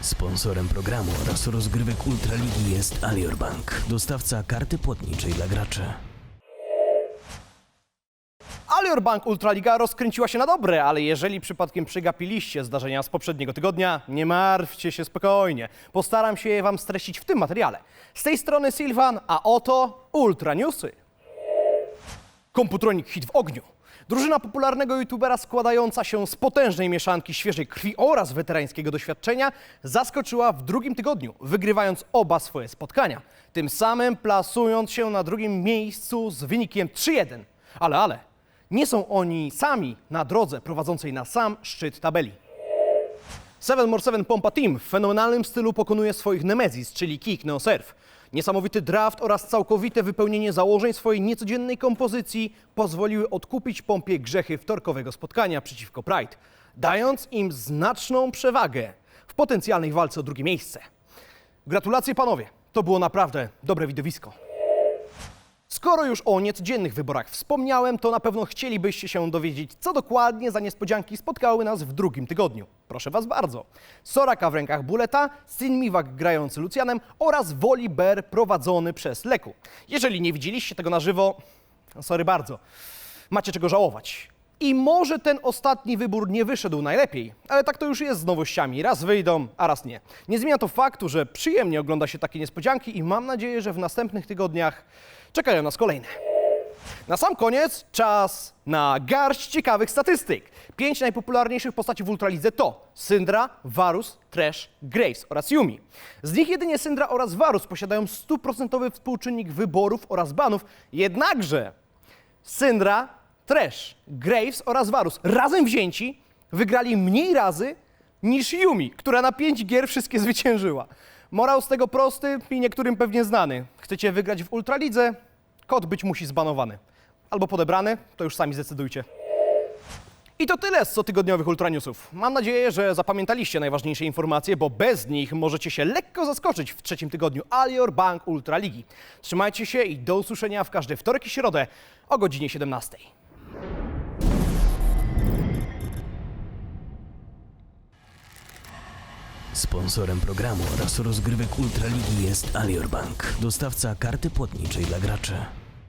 Sponsorem programu oraz rozgrywek Ultraligi jest Alior Bank, dostawca karty płatniczej dla graczy. Alior Bank Ultraliga rozkręciła się na dobre, ale jeżeli przypadkiem przegapiliście zdarzenia z poprzedniego tygodnia, nie martwcie się spokojnie. Postaram się je Wam streścić w tym materiale. Z tej strony Sylwan, a oto Ultra Newsy. Komputronik hit w ogniu. Drużyna popularnego youtubera składająca się z potężnej mieszanki świeżej krwi oraz weterańskiego doświadczenia zaskoczyła w drugim tygodniu, wygrywając oba swoje spotkania. Tym samym plasując się na drugim miejscu z wynikiem 3-1. Ale, ale, nie są oni sami na drodze prowadzącej na sam szczyt tabeli. 7 more 7 Pompa Team w fenomenalnym stylu pokonuje swoich Nemezis, czyli Kick Neo Surf. Niesamowity draft oraz całkowite wypełnienie założeń swojej niecodziennej kompozycji pozwoliły odkupić Pompie grzechy wtorkowego spotkania przeciwko Pride, dając im znaczną przewagę w potencjalnej walce o drugie miejsce. Gratulacje panowie, to było naprawdę dobre widowisko. Skoro już o niecodziennych wyborach wspomniałem, to na pewno chcielibyście się dowiedzieć, co dokładnie za niespodzianki spotkały nas w drugim tygodniu. Proszę Was bardzo. Soraka w rękach Buleta, Sin Miwak grający Lucjanem oraz Volibear prowadzony przez Leku. Jeżeli nie widzieliście tego na żywo, sorry bardzo, macie czego żałować. I może ten ostatni wybór nie wyszedł najlepiej, ale tak to już jest z nowościami. Raz wyjdą, a raz nie. Nie zmienia to faktu, że przyjemnie ogląda się takie niespodzianki i mam nadzieję, że w następnych tygodniach czekają nas kolejne. Na sam koniec czas na garść ciekawych statystyk. Pięć najpopularniejszych postaci w Ultralidze to Syndra, Varus, Trash, Graves oraz Yumi. Z nich jedynie Syndra oraz Varus posiadają stuprocentowy współczynnik wyborów oraz banów, jednakże Syndra, Trash, Graves oraz Varus razem wzięci wygrali mniej razy niż Yumi, która na pięć gier wszystkie zwyciężyła. Morał z tego prosty i niektórym pewnie znany. Chcecie wygrać w Ultralidze? Kod być musi zbanowany. Albo podebrany, to już sami zdecydujcie. I to tyle z cotygodniowych Ultraniusów. Mam nadzieję, że zapamiętaliście najważniejsze informacje, bo bez nich możecie się lekko zaskoczyć w trzecim tygodniu Alior Bank Ultraligi. Trzymajcie się i do usłyszenia w każdy wtorek i środę o godzinie 17. Sponsorem programu oraz rozgrywek Ultraligi jest Alior Bank, dostawca karty płatniczej dla graczy.